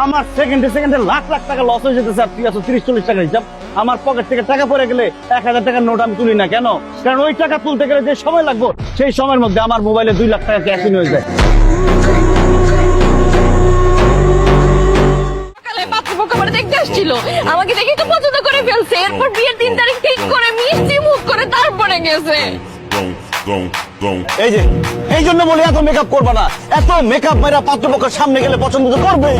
আমার সেকেন্ডে সেকেন্ডে লাখ লাখ টাকা লস হয়ে যেতেছে আর তুই আছো তিরিশ চল্লিশ টাকা হিসাব। আমার পকেট থেকে টাকা পড়ে গেলে এক হাজার টাকার নোট আমি তুলি না। কেন? কারণ ওই টাকা তুলতে গেলে যে সময় লাগবে সেই সময়ের মধ্যে আমার মোবাইলে দুই লাখ টাকা ক্যাশ ইন হয়ে যায়। দেখতে আসছিল। আমাকে দেখে তো পছন্দ করে ফেলছে। এরপর বিয়ের তিন তারিখ ঠিক করে মিষ্টি মুখ করে তারপরে গেছে। এই যে এই জন্য বলি এত মেকআপ করবা না। এত মেকআপ মেরা পাত্রপক্ষের সামনে গেলে পছন্দ তো করবে।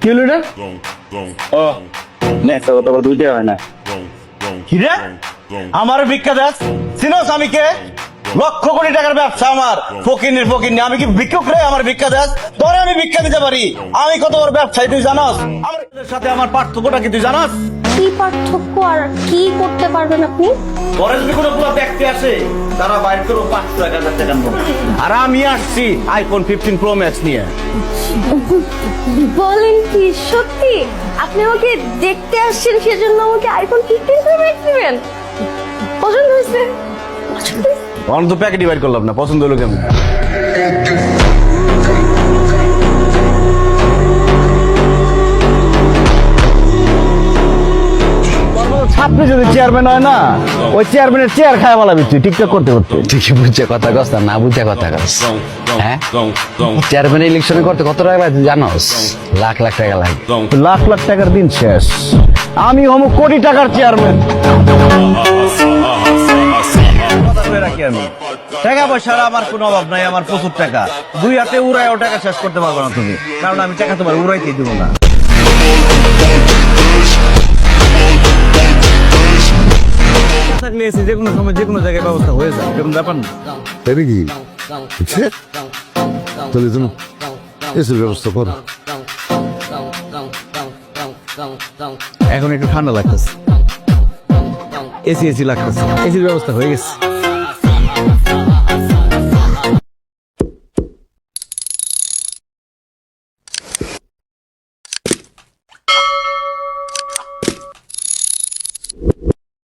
কি হলো এটা? ও, কথা হয় না। আমার ভিক্ষা দাস চিনোস আমি কে লক্ষ কোটি টাকার ব্যবসা আমার। ফকিনের ফকির আমি কি ভিক্ষুক রে? আমার ভিক্ষা দাস তোরে আমি ভিক্ষা দিতে পারি। আমি কত বড় ব্যবসায়ী তুই জানাস? আমার সাথে আমার পার্থক্যটা কি তুই জানাস? কি পার্থক্য আর কি করতে পারবেন আপনি? পরে যদি কোনো পুরো দেখতে আসে তারা বাইর করো এক হাজার আর আমি আসছি আইফোন ফিফটিন প্রো ম্যাক্স নিয়ে। বলেন কি সত্যি? আপনি আমাকে দেখতে আসছেন সেজন্য আমাকে আইফোন ফিফটিন প্রো ম্যাক্স দিবেন পছন্দ হয়েছে? অন তো প্যাকেটই বাইর করলাম না পছন্দ হলো কেমন? ছাত্র যদি চেয়ারম্যান হয় না ওই চেয়ারম্যানের চেয়ার খায় বলা তুই টিকটক করতে করতে। ঠিকই বুঝছে কথা কস না না বুঝছে কথা কস। হ্যাঁ? চেয়ারম্যান ইলেকশনে করতে কত টাকা লাগে তুই জানোস? লাখ লাখ টাকা লাগে। লাখ লাখ টাকার দিন শেষ। আমি হম কোটি টাকার চেয়ারম্যান টাকা পয়সার আমার কোনো অভাব নাই আমার প্রচুর টাকা। দুই হাতে উড়ায়ও টাকা শেষ করতে পারবে না তুমি। কারণ আমি টাকা তোমার উড়াইতে দিব না। যে কোনো সময় যে কোনো জায়গায় ব্যবস্থা হয়ে যায় এরকম ব্যাপার না। তাই নাকি? তাহলে তুমি এসির ব্যবস্থা করো। এখন একটু ঠান্ডা লাগতেছে। এসি এসি লাগতেছে। এসির ব্যবস্থা হয়ে গেছে।